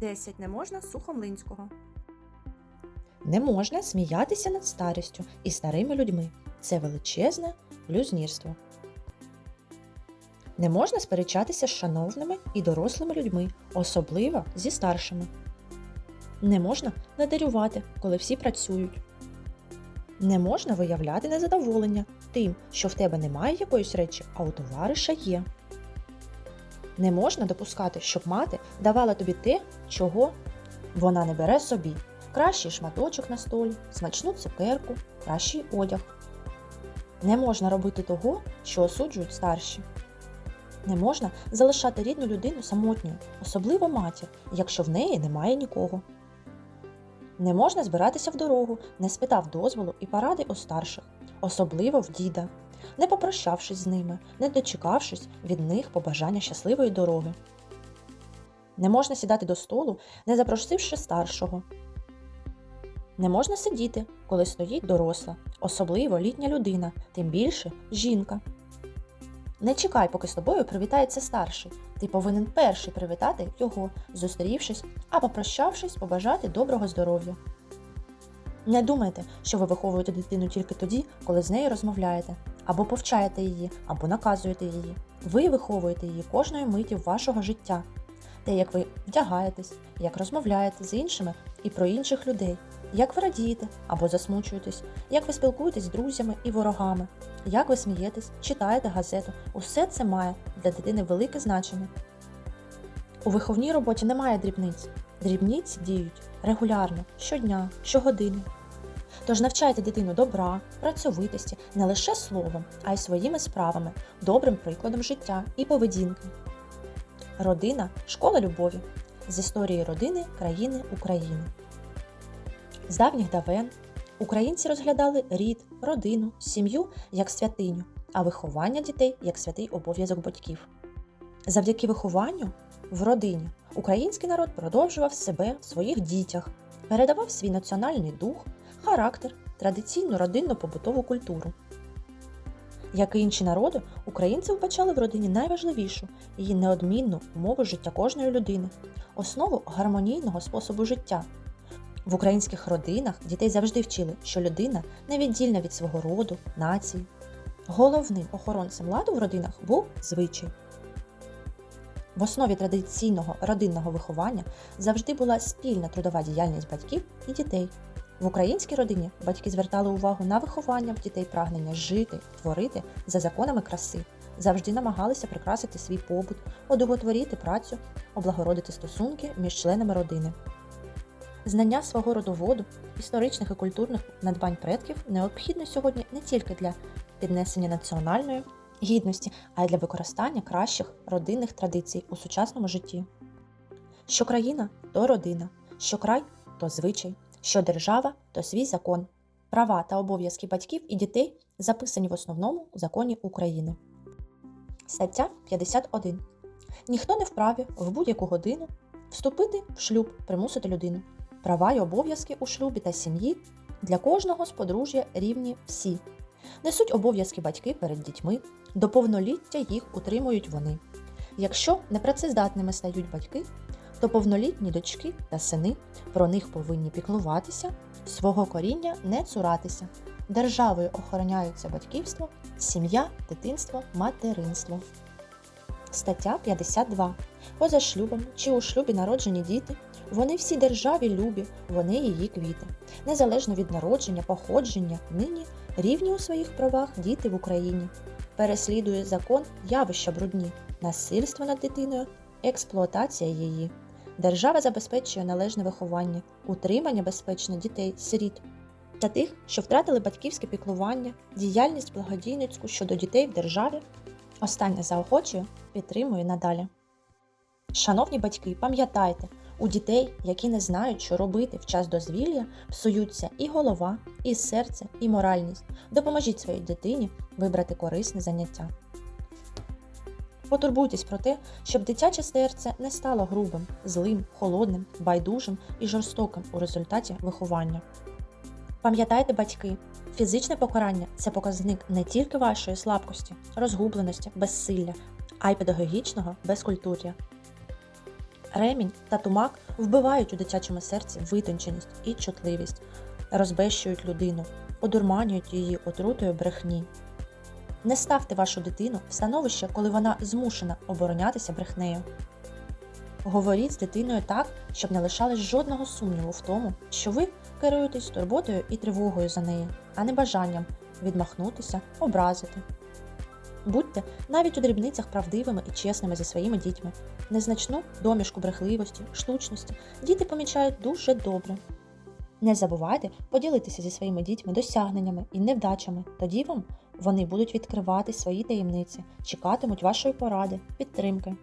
10 не можна сухомлинського. Не можна сміятися над старістю і старими людьми. Це величезне блюзнірство. Не можна сперечатися з шановними і дорослими людьми, особливо зі старшими. Не можна надарювати, коли всі працюють. Не можна виявляти незадоволення тим, що в тебе немає якоїсь речі, а у товариша є. Не можна допускати, щоб мати давала тобі те, чого вона не бере собі. Кращий шматочок на столі, смачну цукерку, кращий одяг. Не можна робити того, що осуджують старші. Не можна залишати рідну людину самотньою, особливо матір, якщо в неї немає нікого. Не можна збиратися в дорогу, не спитав дозволу і поради у старших, особливо в діда, не попрощавшись з ними, не дочекавшись від них побажання щасливої дороги. Не можна сідати до столу, не запросивши старшого. Не можна сидіти, коли стоїть доросла, особливо літня людина, тим більше жінка. Не чекай, поки з тобою привітається старший. Ти повинен перший привітати його, зустрівшись, а попрощавшись, побажати доброго здоров'я. Не думайте, що ви виховуєте дитину тільки тоді, коли з нею розмовляєте, або повчаєте її, або наказуєте її. Ви виховуєте її кожної миті вашого життя, те, як ви вдягаєтесь, як розмовляєте з іншими і про інших людей, як ви радієте або засмучуєтесь, як ви спілкуєтесь з друзями і ворогами, як ви смієтесь, читаєте газету. Усе це має для дитини велике значення. У виховній роботі немає дрібниць. Дрібниці діють регулярно, щодня, щогодини. Тож навчайте дитину добра, працьовитості не лише словом, а й своїми справами, добрим прикладом життя і поведінки. Родина школа любові з історії родини країни України. З давніх давен українці розглядали рід, родину, сім'ю як святиню, а виховання дітей як святий обов'язок батьків. Завдяки вихованню в родині український народ продовжував себе в своїх дітях, передавав свій національний дух, характер, традиційну родинну побутову культуру. Як і інші народи, українці вбачали в родині найважливішу її неодмінну умову життя кожної людини, основу гармонійного способу життя. В українських родинах дітей завжди вчили, що людина невіддільна від свого роду, нації. Головним охоронцем ладу в родинах був звичай. В основі традиційного родинного виховання завжди була спільна трудова діяльність батьків і дітей. В українській родині батьки звертали увагу на виховання в дітей прагнення жити, творити за законами краси, завжди намагалися прикрасити свій побут, одовотворити працю, облагородити стосунки між членами родини. Знання свого родоводу, історичних і культурних надбань предків необхідно сьогодні не тільки для піднесення національної гідності, а й для використання кращих родинних традицій у сучасному житті. Що країна то родина, що край то звичай, що держава то свій закон. Права та обов'язки батьків і дітей записані в основному у законі України. Стаття 51. Ніхто не вправі в будь-яку годину вступити в шлюб, примусити людину. Права й обов'язки у шлюбі та сім'ї для кожного з подружжя рівні всі. Несуть обов'язки батьки перед дітьми, до повноліття їх утримують вони. Якщо непрацездатними стають батьки, то повнолітні дочки та сини про них повинні піклуватися, свого коріння не цуратися. Державою охороняються батьківство, сім'я, дитинство, материнство. Стаття 52. Поза шлюбом чи у шлюбі народжені діти, вони всі державі любі, вони її квіти. Незалежно від народження, походження, нині рівні у своїх правах діти в Україні. Переслідує закон явища брудні, насильство над дитиною, експлуатація її. Держава забезпечує належне виховання, утримання безпечно дітей, сиріт та тих, що втратили батьківське піклування, діяльність благодійницьку щодо дітей в державі. Остання заохочує, підтримує надалі. Шановні батьки, пам'ятайте, у дітей, які не знають, що робити в час дозвілля, псуються і голова, і серце, і моральність. Допоможіть своїй дитині вибрати корисне заняття. Потурбуйтесь про те, щоб дитяче серце не стало грубим, злим, холодним, байдужим і жорстоким у результаті виховання. Пам'ятайте, батьки, фізичне покарання це показник не тільки вашої слабкості, розгубленості, безсилля, а й педагогічного безкультур'я. Ремінь та тумак вбивають у дитячому серці витонченість і чутливість, розбещують людину, одурманюють її отрутою брехні. Не ставте вашу дитину в становище, коли вона змушена оборонятися брехнею. Говоріть з дитиною так, щоб не лишалось жодного сумніву в тому, що ви керуєтесь турботою і тривогою за неї, а не бажанням відмахнутися, образити. Будьте навіть у дрібницях правдивими і чесними зі своїми дітьми. Незначну домішку брехливості, штучності діти помічають дуже добре. Не забувайте поділитися зі своїми дітьми досягненнями і невдачами. Тоді вам вони будуть відкривати свої таємниці, чекатимуть вашої поради, підтримки.